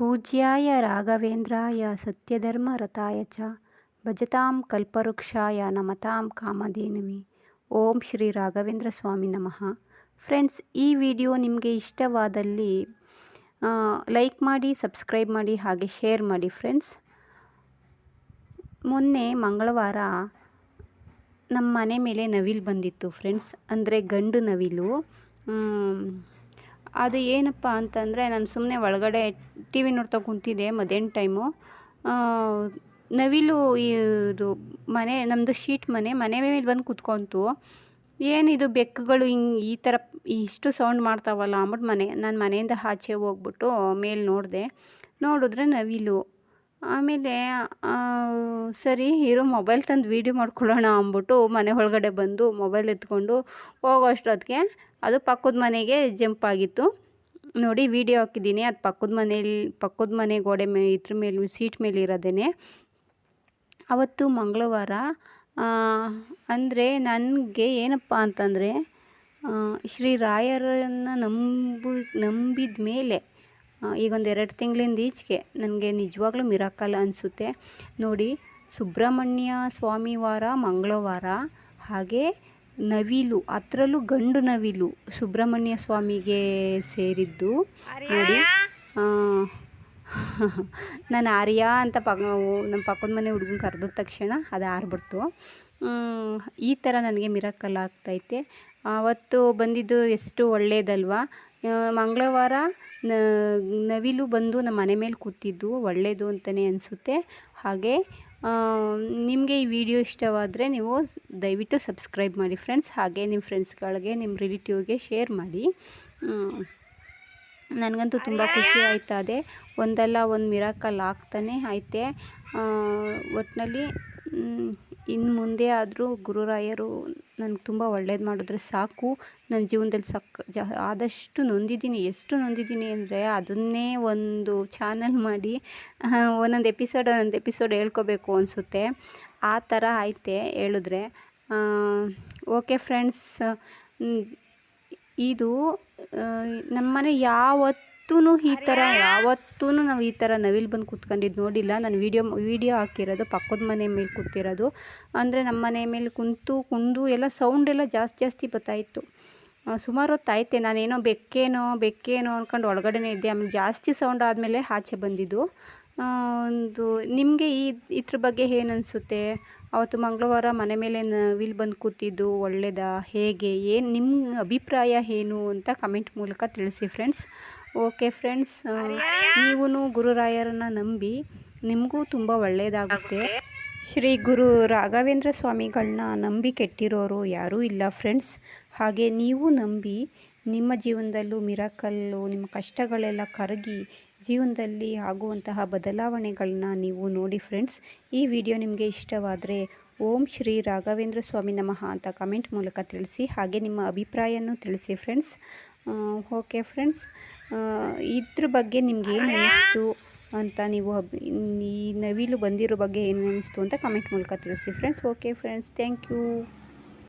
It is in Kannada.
ಪೂಜ್ಯಾಯ ರಾಘವೇಂದ್ರಾಯ ಸತ್ಯಧರ್ಮರತಾಯ ಚ ಭಜತಾಂ ಕಲ್ಪವೃಕ್ಷಾಯ ನಮತಾಂ ಕಾಮಧೇನುವಿ. ಓಂ ಶ್ರೀ ರಾಘವೇಂದ್ರ ಸ್ವಾಮಿ ನಮಃ. ಫ್ರೆಂಡ್ಸ್, ಈ ವಿಡಿಯೋ ನಿಮಗೆ ಇಷ್ಟವಾದಲ್ಲಿ ಲೈಕ್ ಮಾಡಿ, ಸಬ್ಸ್ಕ್ರೈಬ್ ಮಾಡಿ, ಹಾಗೆ ಶೇರ್ ಮಾಡಿ ಫ್ರೆಂಡ್ಸ್. ಮೊನ್ನೆ ಮಂಗಳವಾರ ನಮ್ಮ ಮನೆ ಮೇಲೆ ನವಿಲು ಬಂದಿತ್ತು ಫ್ರೆಂಡ್ಸ್. ಅಂದರೆ ಗಂಡು ನವಿಲು. ಅದು ಏನಪ್ಪ ಅಂತಂದರೆ ನಾನು ಸುಮ್ಮನೆ ಒಳಗಡೆ ಟಿ ವಿ ನೋಡ್ತಾ ಕುಂತಿದ್ದೆ ಮಧ್ಯಾಹ್ನ ಟೈಮು. ನವಿಲು ಇದು ಮನೆ ನಮ್ಮದು ಶೀಟ್ ಮನೆ ಮನೆ ಮೇಲೆ ಬಂದು ಕುತ್ಕೊಂತು. ಏನಿದು ಬೆಕ್ಕುಗಳು ಹಿಂಗೆ ಈ ಥರ ಇಷ್ಟು ಸೌಂಡ್ ಮಾಡ್ತಾವಲ್ಲ ಅಂದ್ಬಿಟ್ಟು ಮನೆ, ನಾನು ಮನೆಯಿಂದ ಆಚೆ ಹೋಗ್ಬಿಟ್ಟು ಮೇಲೆ ನೋಡಿದೆ. ನೋಡಿದ್ರೆ ನವಿಲು ಆಮೇಲೆ ಸರಿ, ಇರೋ, ಮೊಬೈಲ್ ತಂದು ವೀಡಿಯೋ ಮಾಡ್ಕೊಳ್ಳೋಣ ಅಂದ್ಬಿಟ್ಟು ಮನೆ ಒಳಗಡೆ ಬಂದು ಮೊಬೈಲ್ ಎತ್ಕೊಂಡು ಹೋಗೋ ಅಷ್ಟೊತ್ತಿಗೆ ಅದು ಪಕ್ಕದ ಮನೆಗೆ ಜಂಪ್ ಆಗಿತ್ತು. ನೋಡಿ, ವೀಡಿಯೋ ಹಾಕಿದ್ದೀನಿ. ಅದು ಪಕ್ಕದ ಮನೇಲಿ, ಪಕ್ಕದ ಮನೆ ಗೋಡೆ ಮೇ, ಇದ್ರ ಮೇಲೆ, ಸೀಟ್ ಮೇಲೆ ಇರೋದೇ ಅವತ್ತು ಮಂಗಳವಾರ ಅಂದರೆ ನನಗೆ ಏನಪ್ಪ ಅಂತಂದರೆ ಶ್ರೀ ರಾಯರನ್ನು ನಂಬಿ ನಂಬಿದ ಮೇಲೆ ಈಗ ಒಂದು ಎರಡು ತಿಂಗಳಿಂದ ಈಚೆಗೆ ನನಗೆ ನಿಜವಾಗ್ಲೂ ಮಿರಾಕಲ್ ಅನಿಸುತ್ತೆ. ನೋಡಿ, ಸುಬ್ರಹ್ಮಣ್ಯ ಸ್ವಾಮಿ ವಾರ, ಮಂಗಳವಾರ, ಹಾಗೆ ನವಿಲು, ಅದರಲ್ಲೂ ಗಂಡು ನವಿಲು ಸುಬ್ರಹ್ಮಣ್ಯ ಸ್ವಾಮಿಗೆ ಸೇರಿದ್ದು. ನೋಡಿ ನಾನು ಆರ್ಯ ಅಂತ ಪಕ್ಕ ನಮ್ಮ ಪಕ್ಕದ ಮನೆ ಹುಡುಗನ ಕರೆದ ತಕ್ಷಣ ಅದು ಆರ್ಬಿಡ್ತು. ಈ ಥರ ನನಗೆ ಮಿರಾಕಲ್ ಆಗ್ತೈತೆ. ಆವತ್ತು ಬಂದಿದ್ದು ಎಷ್ಟು ಒಳ್ಳೆಯದಲ್ವಾ ಮಂಗಳವಾರ ನವಿಲು ಬಂದು ನಮ್ಮ ಮನೆ ಮೇಲೆ ಕೂತಿದ್ದು ಒಳ್ಳೆಯದು ಅಂತಲೇ ಅನಿಸುತ್ತೆ. ಹಾಗೆ ನಿಮಗೆ ಈ ವಿಡಿಯೋ ಇಷ್ಟವಾದರೆ ನೀವು ದಯವಿಟ್ಟು ಸಬ್ಸ್ಕ್ರೈಬ್ ಮಾಡಿ ಫ್ರೆಂಡ್ಸ್ ಹಾಗೆ ನಿಮ್ಮ ಫ್ರೆಂಡ್ಸ್ಗಳಿಗೆ ನಿಮ್ಮ ರಿಲೇಟಿವ್ಗೆ ಶೇರ್ ಮಾಡಿ. ನನಗಂತೂ ತುಂಬ ಖುಷಿ ಆಯ್ತದೆ. ಒಂದಲ್ಲ ಒಂದು ಮಿರಾಕಲ್ ಆಗ್ತಾನೆ ಐತೆ. ಒಟ್ಟಿನಲ್ಲಿ ಇನ್ನು ಮುಂದೆ ಆದರೂ ಗುರುರಾಯರು ನನಗೆ ತುಂಬ ಒಳ್ಳೇದು ಮಾಡಿದ್ರೆ ಸಾಕು. ನನ್ನ ಜೀವನದಲ್ಲಿ ಸಕ್, ಜ, ಆದಷ್ಟು ನೊಂದಿದ್ದೀನಿ, ಎಷ್ಟು ನೊಂದಿದ್ದೀನಿ ಅಂದರೆ ಅದನ್ನೇ ಒಂದು ಚಾನಲ್ ಮಾಡಿ ಒಂದೊಂದು ಎಪಿಸೋಡ್ ಒಂದೊಂದು ಎಪಿಸೋಡ್ ಹೇಳ್ಕೊಬೇಕು ಅನಿಸುತ್ತೆ. ಆ ಥರ ಐತೆ ಹೇಳಿದ್ರೆ. ಓಕೆ ಫ್ರೆಂಡ್ಸ್ ಇದು ನಮ್ಮನೆ ಯಾವತ್ತೂ ಈ ಥರ ಯಾವತ್ತೂ ನಾವು ಈ ಥರ ನವಿಲು ಬಂದು ಕೂತ್ಕೊಂಡಿದ್ದು ನೋಡಿಲ್ಲ. ನಾನು ವೀಡಿಯೋ ವೀಡಿಯೋ ಹಾಕಿರೋದು ಪಕ್ಕದ ಮನೆ ಮೇಲೆ ಕೂತಿರೋದು. ಅಂದರೆ ನಮ್ಮ ಮನೆ ಮೇಲೆ ಕುಂತು, ಕುಂದು ಎಲ್ಲ ಸೌಂಡ್ ಎಲ್ಲ ಜಾಸ್ತಿ ಜಾಸ್ತಿ ಬರ್ತಾಯಿತ್ತು ಸುಮಾರು ಹೊತ್ತಾಯ್ತೆ ನಾನೇನೋ ಬೆಕ್ಕೇನೋ ಬೆಕ್ಕೇನೋ ಅಂದ್ಕೊಂಡು ಒಳಗಡೆನೇ ಇದ್ದೆ. ಆಮೇಲೆ ಜಾಸ್ತಿ ಸೌಂಡ್ ಆದಮೇಲೆ ಆಚೆ ಬಂದಿದ್ದು. ಒಂದು ನಿಮಗೆ ಈ ಇದ್ರ ಬಗ್ಗೆ ಏನು ಅನಿಸುತ್ತೆ ಅವತ್ತು ಮಂಗಳವಾರ ಮನೆ ಮೇಲೆ ವಿಲ್ ಬಂದು ಕೂತಿದ್ದು ಒಳ್ಳೆಯದಾ ಹೇಗೆ? ಏನು ನಿಮ್ಮ ಅಭಿಪ್ರಾಯ ಏನು ಅಂತ ಕಮೆಂಟ್ ಮೂಲಕ ತಿಳಿಸಿ ಫ್ರೆಂಡ್ಸ್ ಓಕೆ ಫ್ರೆಂಡ್ಸ್ ನೀವು ಗುರುರಾಯರನ್ನು ನಂಬಿ ನಿಮಗೂ ತುಂಬ ಒಳ್ಳೆಯದಾಗುತ್ತೆ ಶ್ರೀ ಗುರು ರಾಘವೇಂದ್ರ ಸ್ವಾಮಿಗಳನ್ನ ನಂಬಿ ಕೆಟ್ಟಿರೋರು ಯಾರೂ ಇಲ್ಲ ಫ್ರೆಂಡ್ಸ್. ಹಾಗೆ ನೀವು ನಂಬಿ ನಿಮ್ಮ ಜೀವನದಲ್ಲೂ ಮಿರಕಲ್ಲು, ನಿಮ್ಮ ಕಷ್ಟಗಳೆಲ್ಲ ಕರಗಿ ಜೀವನದಲ್ಲಿ ಆಗುವಂತಹ ಬದಲಾವಣೆಗಳನ್ನ ನೀವು ನೋಡಿ ಫ್ರೆಂಡ್ಸ್. ಈ ವಿಡಿಯೋ ನಿಮಗೆ ಇಷ್ಟವಾದರೆ ಓಂ ಶ್ರೀ ರಾಘವೇಂದ್ರ ಸ್ವಾಮಿ ನಮಃ ಅಂತ ಕಮೆಂಟ್ ಮೂಲಕ ತಿಳಿಸಿ, ಹಾಗೆ ನಿಮ್ಮ ಅಭಿಪ್ರಾಯನೂ ತಿಳಿಸಿ ಫ್ರೆಂಡ್ಸ್. Okay friends. ಇದ್ರ ಬಗ್ಗೆ ನಿಮಗೆ ಏನು ಅಂತ ನೀವು ಈ ನವಿಲು ಬಂದಿರೋ ಬಗ್ಗೆ ಏನು ಅನ್ನಿಸ್ತು ಅಂತ ಕಮೆಂಟ್ ಮೂಲಕ ತಿಳಿಸಿ. Friends okay friends thank you